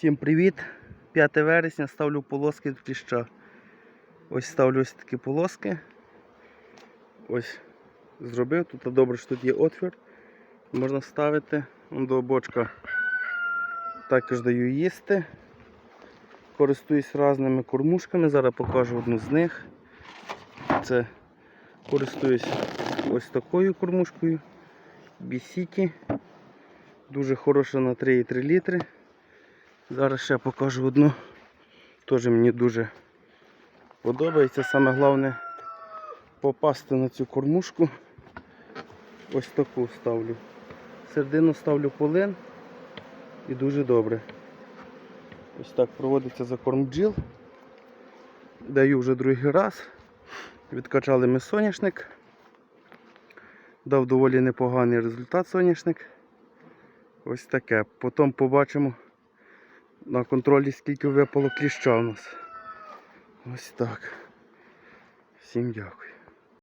Всім привіт! 5 вересня ставлю полоски в кліща. Ось ставлю ось такі полоски. Ось зробив. Тут добре, що тут є отвір. Можна вставити Вон до бочка. Також даю їсти. Користуюсь різними кормушками. Зараз покажу одну з них. Це користуюсь ось такою кормушкою. Бісіті. Дуже хороша на 3,3 літри. Зараз ще покажу одну. Теж мені дуже подобається. Саме головне попасти на цю кормушку. Ось таку ставлю. Середину ставлю полин і дуже добре. Ось так проводиться закорм бджіл. Даю вже другий раз. Відкачали ми соняшник. Дав доволі непоганий результат соняшник. Ось таке. Потім побачимо на контролі, скільки випало кліща у нас. Ось так. Всім дякую.